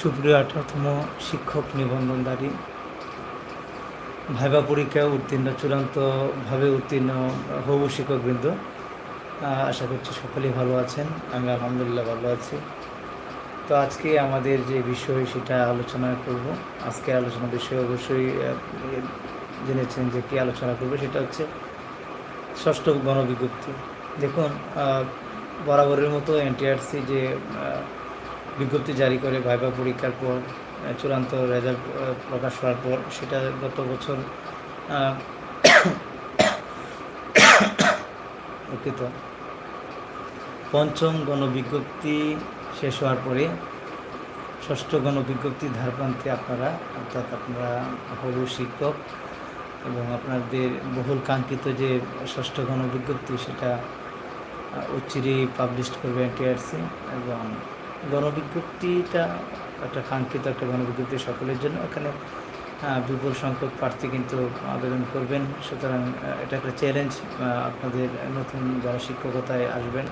সুপ্রিয় আঠারোতম শিক্ষক নিবন্ধনধারী, ভাইবা পরীক্ষায় উত্তীর্ণ, চূড়ান্তভাবে উত্তীর্ণ হবু শিক্ষকবৃন্দ আশা করছি সকলেই ভালো আছেন, আমি আলহামদুলিল্লাহ ভালো আছি। তো আজকে আমাদের যে বিষয় সেটা আলোচনা করব, আজকে আলোচনা বিষয় অবশ্যই জেনেছেন যে কী আলোচনা করব, সেটা হচ্ছে ষষ্ঠ গণবিজ্ঞপ্তি। দেখুন বরাবরের মতো এনটিআরসি যে বিজ্ঞপ্তি জারি করে ভাইবা পরীক্ষার পর চূড়ান্ত রেজাল্ট প্রকাশ হওয়ার পর সেটা গত বছর দুঃখিত পঞ্চম গণবিজ্ঞপ্তি শেষ হওয়ার পরে ষষ্ঠ গণবিজ্ঞপ্তি ধারপ্রান্তে আপনারা, অর্থাৎ আপনারা হবু শিক্ষক এবং আপনাদের বহুল কাঙ্ক্ষিত যে ষষ্ঠ গণবিজ্ঞপ্তি সেটা অচিরেই পাবলিশ করবে এনটিআরসি এবং গণবিজ্ঞপ্তিটা একটা কাঙ্ক্ষিত একটা গণবিজ্ঞপ্তি সকলের জন্য। এখানে বিপুল সংখ্যক প্রার্থী কিন্তু আবেদন করবেন। সুতরাং এটা একটা চ্যালেঞ্জ আপনাদের নতুন যারা শিক্ষকতায় আসবেন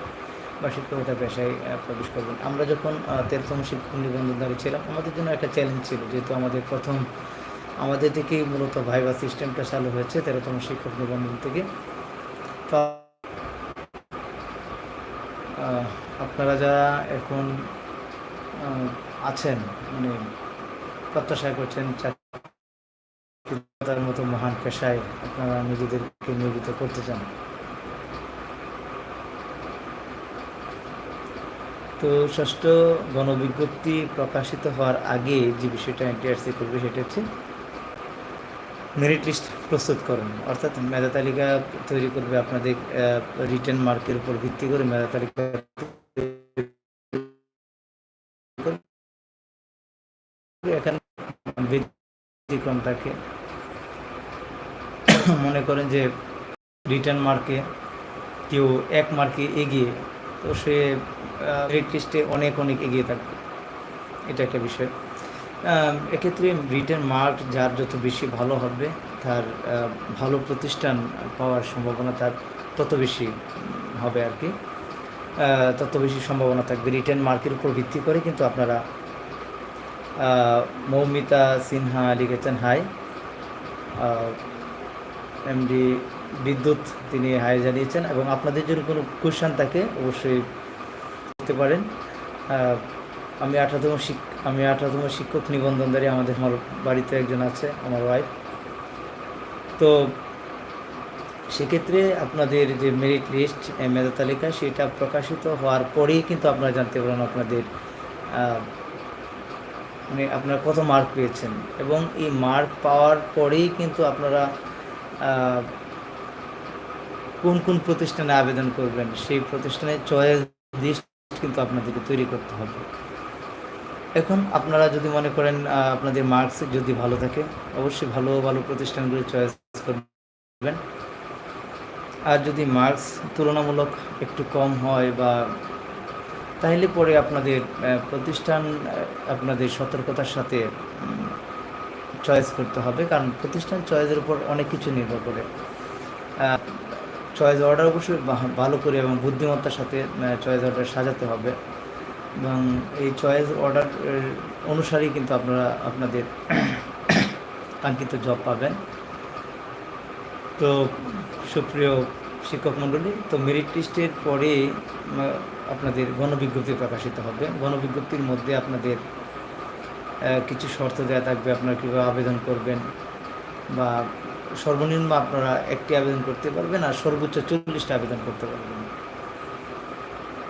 বা শিক্ষকতা পেশায় প্রবেশ করবেন। আমরা যখন তেরোতম শিক্ষক নিবন্ধনধারী ছিলাম, আমাদের জন্য একটা চ্যালেঞ্জ ছিল, যেহেতু আমাদের প্রথম, আমাদের থেকেই মূলত ভাইবা সিস্টেমটা চালু হয়েছে তেরোতম শিক্ষক নিবন্ধন থেকে। তো আপনারা যারা এখন আছেন মানে প্রত্যাশা করছেন চাকরির মতো মহান পেশায় আপনারা নিজেদেরকে নিয়োজিত করতে চান। তো ষষ্ঠ গণবিজ্ঞপ্তি প্রকাশিত হওয়ার আগে যে বিষয়টা এনটিআরসি করবে সেটা হচ্ছে মেরিট লিস্ট প্রস্তুত করুন অর্থাৎ মেধা তালিকা তৈরি করবে আপনাদের রিটেন মার্কের উপর ভিত্তি করে মেধা তালিকা থাকে মনে করেন যে রিটার্ন মার্কে কেউ এক মার্কে এগিয়ে, তো সে মেরিট লিস্টে অনেক অনেক এগিয়ে থাকবে। এটা একটা বিষয়। এক্ষেত্রে রিটার্ন মার্ক যার যত বেশি ভালো হবে, তার ভালো প্রতিষ্ঠান পাওয়ার সম্ভাবনা তার তত বেশি হবে আর কি। তত বেশি সম্ভাবনা থাকবে। রিটার্ন মার্কের উপর ভিত্তি করে কিন্তু আপনারা মৌমিতা সিনহা লিখেছেন, হাই। এমডি বিদ্যুৎ তিনি হাই জানিয়েছেন এবং আপনাদের যদি কোনো কোয়েশ্চান থাকে অবশ্যই করতে পারেন। আমি আঠারোতম শিক, আমি আঠারোতম শিক্ষক নিবন্ধনধারী, আমাদের আমার বাড়িতে একজন আছে, আমার ওয়াইফ তো সেক্ষেত্রে আপনাদের যে মেরিট লিস্ট মেধা তালিকা, সেটা প্রকাশিত হওয়ার পরেই কিন্তু আপনারা জানতে পারেন আপনাদের মানে আপনারা কত মার্ক পেয়েছেন। এবং এই মার্ক পাওয়ার পরেই কিন্তু আপনারা কোন কোন প্রতিষ্ঠানে আবেদন করবেন, সেই প্রতিষ্ঠানের চয়েস লিস্ট কিন্তু আপনাদেরকে তৈরি করতে হবে। এখন আপনারা যদি মনে করেন আপনাদের মার্কস যদি ভালো থাকে, অবশ্যই ভালো ভালো প্রতিষ্ঠানগুলো চয়েস করবেন। আর যদি মার্কস তুলনামূলক একটু কম হয় বা তাহলে পরে আপনাদের প্রতিষ্ঠান আপনাদের সতর্কতার সাথে চয়েস করতে হবে। কারণ প্রতিষ্ঠান চয়েসের উপর অনেক কিছু নির্ভর করে। চয়েস অর্ডার অবশ্যই ভালো করে এবং বুদ্ধিমত্তার সাথে চয়েস অর্ডার সাজাতে হবে। এবং এই চয়েস অর্ডার অনুসারেই কিন্তু আপনারা আপনাদের কাঙ্ক্ষিত জব পাবেন। তো সুপ্রিয় শিক্ষক মণ্ডলী, তো মেরিট লিস্টের পরে আপনাদের গণবিজ্ঞপ্তি প্রকাশিত হবে। গণবিজ্ঞপ্তির মধ্যে আপনাদের কিছু শর্ত দেওয়া থাকবে, আপনারা কীভাবে আবেদন করবেন বা সর্বনিম্ন আপনারা একটি আবেদন করতে পারবেন আর সর্বোচ্চ চল্লিশটা আবেদন করতে পারবেন।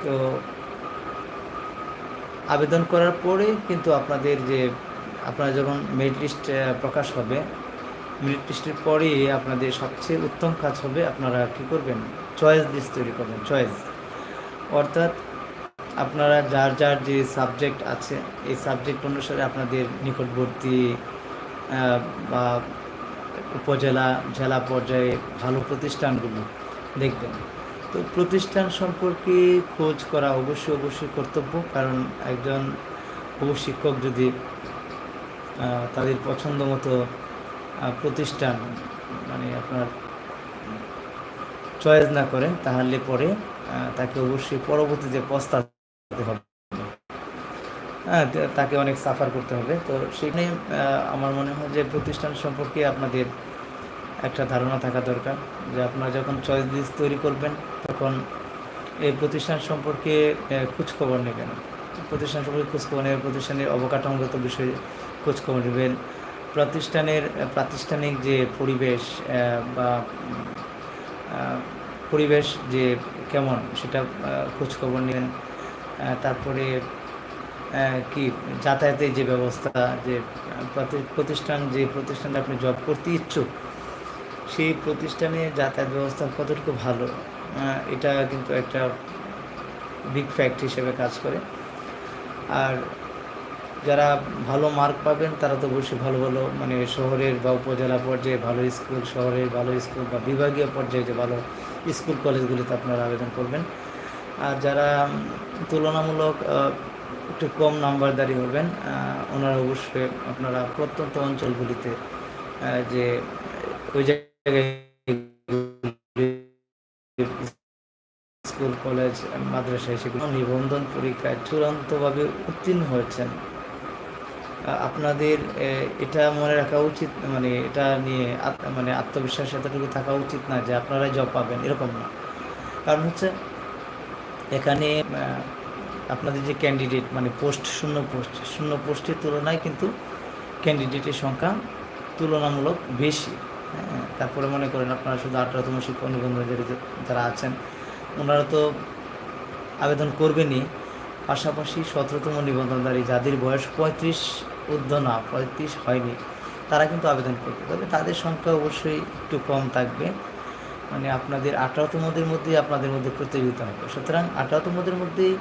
তো আবেদন করার পরে কিন্তু আপনাদের যে, আপনারা যখন মেরিট লিস্ট প্রকাশ হবে, মেরিট লিস্টের পরেই আপনাদের সবচেয়ে উত্তম কাজ হবে আপনারা কি করবেন? চয়েস লিস্ট তৈরি করবেন, চয়েস। অর্থাৎ আপনারা যার যার যে সাবজেক্ট আছে, এই সাবজেক্ট অনুসারে আপনাদের নিকটবর্তী বা উপজেলা, জেলা পর্যায়ে ভালো প্রতিষ্ঠানগুলো দেখবেন। তো প্রতিষ্ঠান সম্পর্কে খোঁজ করা অবশ্যই অবশ্যই কর্তব্য। কারণ একজন শিক্ষক যদি তাদের পছন্দ মতো প্রতিষ্ঠান মানে আপনার চয়েস না করেন, তাহলে পরে তাকে অবশ্যই পরবর্তীতে পস্তাতে হবে। হ্যাঁ তাকে অনেক সাফার করতে হবে। তো সেখানে আমার মনে হয় যে প্রতিষ্ঠান সম্পর্কে আপনাদের একটা ধারণা থাকা দরকার যে আপনারা যখন চয়েস লিস্ট তৈরি করবেন, তখন এই প্রতিষ্ঠান সম্পর্কে খোঁজখবর নেবেন। প্রতিষ্ঠান সম্পর্কে খোঁজখবর নেবেন প্রতিষ্ঠানের অবকাঠামোগত বিষয়ে খোঁজখবর নেবেন। প্রতিষ্ঠানের, প্রাতিষ্ঠানিক যে পরিবেশ বা পরিবেশ যে কেমন সেটা খোঁজখবর নেবেন। তারপরে কি যাতায়াতের যে ব্যবস্থা, যে প্রতিষ্ঠান, যে প্রতিষ্ঠানে আপনি জব করতে ইচ্ছুক, সেই প্রতিষ্ঠানে যাতায়াত ব্যবস্থা কতটুকু ভালো? এটা কিন্তু একটা বিগ ফ্যাক্ট হিসেবে কাজ করে। আর যারা ভালো মার্ক পাবেন, তারা তো অবশ্যই ভালো ভালো মানে শহরের বা উপজেলা পর্যায়ে ভালো স্কুল শহরের ভালো স্কুল বা বিভাগীয় পর্যায়ে যে ভালো স্কুল কলেজগুলিতে আপনারা আবেদন করবেন। আর যারা তুলনামূলক একটু কম নাম্বারদারি হবেন ওনারা অবশ্যই আপনারা প্রত্যন্ত অঞ্চলগুলিতে যে ওই জায়গায় স্কুল, কলেজ, মাদ্রাসায় সেগুলো নিবন্ধন পরীক্ষায় চূড়ান্তভাবে উত্তীর্ণ হয়েছেন। আপনাদের এটা মনে রাখা উচিত মানে এটা নিয়ে মানে আত্মবিশ্বাস এতটুকু থাকা উচিত না যে আপনারা জব পাবেন, এরকম না। কারণ হচ্ছে, এখানে আপনাদের যে ক্যান্ডিডেট মানে পোস্ট শূন্য পোস্ট শূন্য পোস্টের তুলনায় কিন্তু ক্যান্ডিডেটের সংখ্যা তুলনামূলক বেশি। হ্যাঁ তারপরে মনে করেন আপনারা শুধু আঠারোতম শিক্ষক নিবন্ধন যারা আছেন, ওনারা তো আবেদন করবেনই পাশাপাশি সতেরোতম নিবন্ধনধারী যাদের বয়স পঁয়ত্রিশ ঊর্ধ্ব না পঁয়ত্রিশ হয়নি, তারা কিন্তু আবেদন করবে। তবে তাদের সংখ্যা অবশ্যই একটু কম থাকবে। মানে আপনাদের আঠারোতমদের মধ্যেই আপনাদের মধ্যে প্রতিযোগিতা হবে। সুতরাং আঠারোতমদের মধ্যেই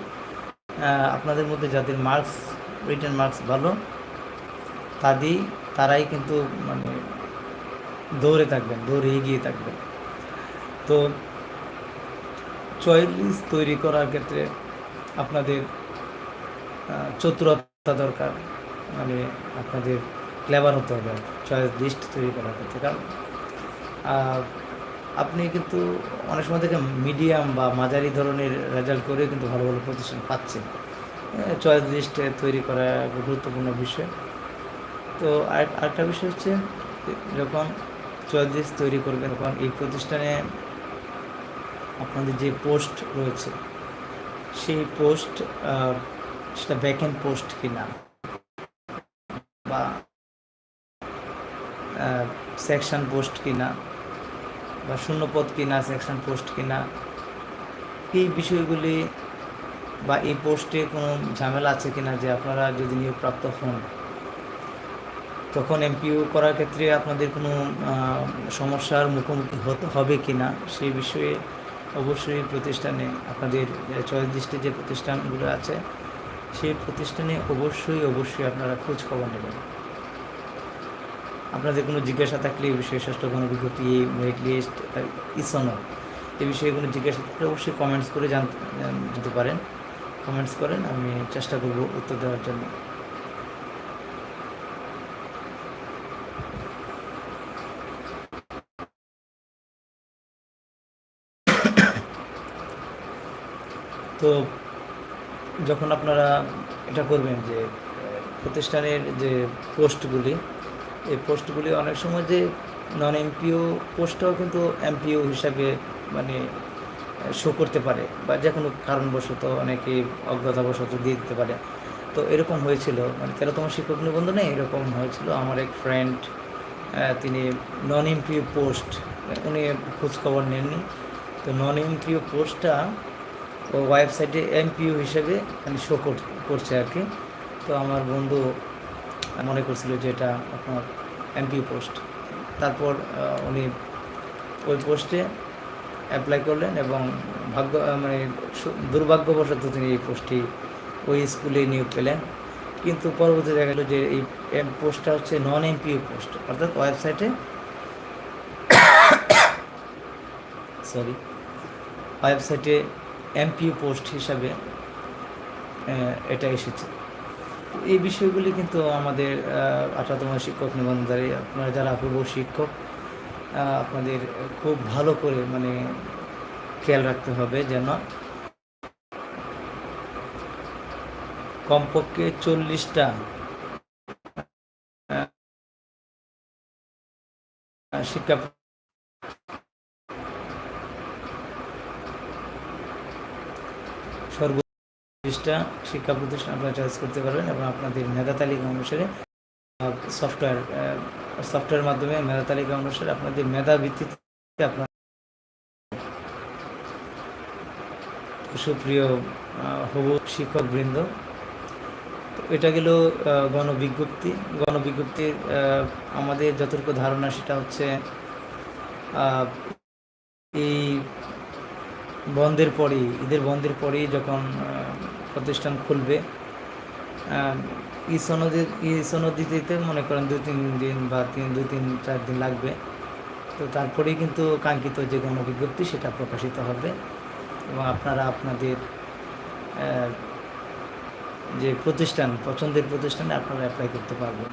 আপনাদের মধ্যে যাদের মার্কস, রিটার্ন মার্কস ভালো তাদেরই তারাই কিন্তু মানে দৌড়ে থাকবেন, দৌড়ে এগিয়ে থাকবেন। তো চয়েস তৈরি করার ক্ষেত্রে আপনাদের চতুরতা দরকার। মানে আপনাদের ক্লেভার হতে হবে চয়েস লিস্ট তৈরি করার ক্ষেত্রে। কারণ আপনি কিন্তু অনেক সময় থেকে মিডিয়াম বা মাঝারি ধরনের রেজাল্ট করে কিন্তু ভালো ভালো প্রতিষ্ঠান পাচ্ছেন। চয়েস লিস্ট তৈরি করা গুরুত্বপূর্ণ বিষয়। তো আর- আরেকটা বিষয় হচ্ছে, যখন চয়েস লিস্ট তৈরি করবেন, তখন এই প্রতিষ্ঠানে আপনাদের যে পোস্ট রয়েছে, সেই পোস্ট সেটা ব্যাকএন্ড পোস্ট কিনা বা সেকশন পোস্ট কিনা বা শূন্যপদ কিনা সেকশন পোস্ট কিনা, এই বিষয়গুলি বা এই পোস্টে কোনো ঝামেলা আছে কিনা যে আপনারা যদি নিয়োগপ্রাপ্ত হন, তখন এমপিও করার ক্ষেত্রে আপনাদের কোনো সমস্যার মুখোমুখি হতে হবে কি না সেই বিষয়ে অবশ্যই প্রতিষ্ঠানে আপনাদের চয়েস লিস্টে যে প্রতিষ্ঠানগুলো আছে সেই প্রতিষ্ঠানে অবশ্যই অবশ্যই আপনারা খোঁজ খবর নেবেন। আপনাদের কোনো জিজ্ঞাসা থাকলে এই বিষয়ে ষষ্ঠ কোনো বিজ্ঞপ্তি মেরিট লিস্ট ইসনও এই বিষয়ে কোনো জিজ্ঞাসা থাকলে অবশ্যই কমেন্টস করে জানতে পারেন। কমেন্টস করেন, আমি চেষ্টা করব উত্তর দেওয়ার জন্য। তো যখন আপনারা এটা করবেন যে প্রতিষ্ঠানের যে পোস্টগুলি, এই পোস্টগুলি অনেক সময় যে নন এমপিও পোস্টটাও কিন্তু এমপিও হিসাবে মানে শো করতে পারে বা যে কোনো কারণবশত অনেকে অজ্ঞতাবশত দিয়ে দিতে পারে। তো এরকম হয়েছিল মানে তেরোতম শিক্ষক নিবন্ধনে এরকম হয়েছিল। আমার এক ফ্রেন্ড তিনি নন এমপিও পোস্ট উনি খোঁজখবর নেননি। তো নন এমপিও পোস্টটা ওয়েবসাইটে এমপিও হিসেবে আমি শো করছে আর কি। তো আমার বন্ধু মনে করছিল যে এটা আপনার এমপিও পোস্ট তারপর উনি ওই পোস্টে অ্যাপ্লাই করলেন এবং ভাগ্য মানে দুর্ভাগ্যবশত তিনি এই পোস্টটি ওই স্কুলে নিয়োগ পেলেন। কিন্তু পরবর্তী দেখা গেল যে এই পোস্টটা হচ্ছে নন এমপিও পোস্ট অর্থাৎ ওয়েবসাইটে সরি ওয়েবসাইটে এমপিও পোস্ট হিসাবে এটা এসেছে। এই বিষয়গুলি কিন্তু আমাদের আঠারোতম শিক্ষক নিবন্ধনধারী আপনারা যারা পূর্ব শিক্ষক আপনাদের খুব ভালো করে মানে খেয়াল রাখতে হবে যেন কমপক্ষে চল্লিশটা শিক্ষা সর্বোচ্চটা শিক্ষা প্রতিষ্ঠান আপনারা চয়েস করতে পারবেন এবং আপনাদের মেধা তালিকা অনুসারে সফটওয়্যার সফটওয়্যার মাধ্যমে মেধা তালিকা অনুসারে আপনাদের মেধা ভিত্তিতে আপনার সুপ্রিয় হবু শিক্ষক বৃন্দ তো এটা গেল গণবিজ্ঞপ্তি। গণবিজ্ঞপ্তির আমাদের যতটুকু ধারণা সেটা হচ্ছে এই বন্ধের পরেই, ঈদের বন্ধের পরেই যখন প্রতিষ্ঠান খুলবে। আহ, ই সনদে ই সনদ দিতে মনে করেন দু তিন দিন বা তিন দুই তিন চার দিন লাগবে। তো তারপরেই কিন্তু কাঙ্ক্ষিত যে গণবিজ্ঞপ্তি সেটা প্রকাশিত হবে এবং আপনারা আপনাদের যে প্রতিষ্ঠান পছন্দের প্রতিষ্ঠানে আপনারা অ্যাপ্লাই করতে পারবেন।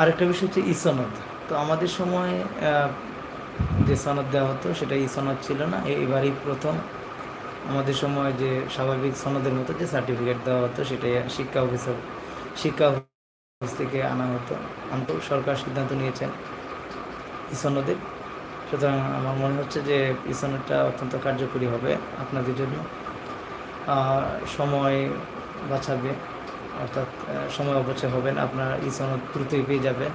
আরেকটা বিষয় হচ্ছে ই সনদ। তো আমাদের সময় যে সনদ দেওয়া হতো সেটা ই সনদ ছিল না। এবারই প্রথম আমাদের সময় যে স্বাভাবিক সনদের মতো যে সার্টিফিকেট দেওয়া হতো, সেটাই শিক্ষা অফিসার, শিক্ষা অফিস থেকে আনা হতো। আনতো, সরকার সিদ্ধান্ত নিয়েছেন ই সনদের সুতরাং আমার মনে হচ্ছে যে ই সনদটা অত্যন্ত কার্যকরী হবে আপনাদের জন্য। সময় বাঁচাবে, অর্থাৎ সময় অপচয় হবে না। আপনারা ই সনদ দ্রুতই পেয়ে যাবেন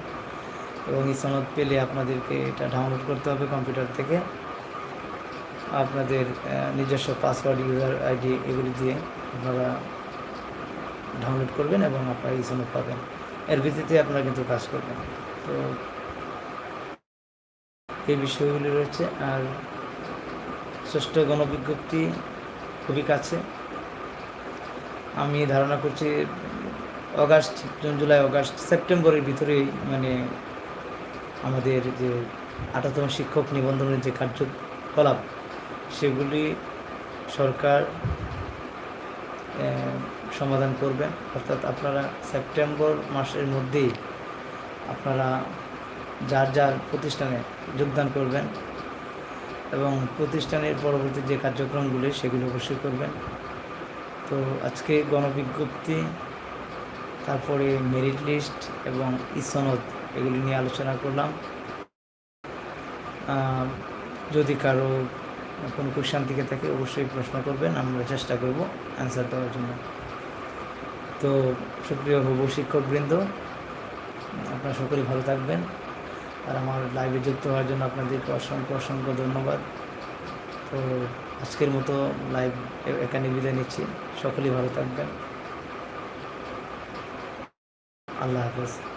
এবং ই সনদ পেলে আপনাদেরকে এটা ডাউনলোড করতে হবে কম্পিউটার থেকে। আপনাদের নিজস্ব পাসওয়ার্ড ইউজার আইডি এগুলি দিয়ে আপনারা ডাউনলোড করবেন এবং আপনারা ই সনদ পাবেন। এর ভিত্তিতে আপনারা কিন্তু কাজ করবেন। তো এই বিষয়গুলি রয়েছে। আর ষষ্ঠ গণবিজ্ঞপ্তি খুবই কাছে। আমি ধারণা করছি অগাস্ট, জুন, জুলাই, অগাস্ট, সেপ্টেম্বরের ভিতরেই মানে আমাদের যে আঠারোতম শিক্ষক নিবন্ধনের যে কার্যকলাপ সেগুলি সরকার সমাধান করবেন। অর্থাৎ আপনারা সেপ্টেম্বর মাসের মধ্যেই আপনারা যার যার প্রতিষ্ঠানে যোগদান করবেন এবং প্রতিষ্ঠানের পরবর্তী যে কার্যক্রমগুলি সেগুলো অবশ্যই করবেন। তো আজকে গণবিজ্ঞপ্তি, তারপরে মেরিট লিস্ট এবং ইসনদ এগুলি নিয়ে আলোচনা করলাম। যদি কারও কোনো কোশ্চান থেকে থাকে, অবশ্যই প্রশ্ন করবেন, আমরা চেষ্টা করব অ্যান্সার দেওয়ার জন্য। তো সুপ্রিয় হবু শিক্ষকবৃন্দ, আপনারা সকলেই ভালো থাকবেন। আর আমার লাইভে যুক্ত হওয়ার জন্য আপনাদেরকে অসংখ্য অসংখ্য ধন্যবাদ। তো আজকের মতো লাইভ এখানে বিদায় নিচ্ছি। সকলেই ভালো থাকবেন। আল্লাহ হাফেজ।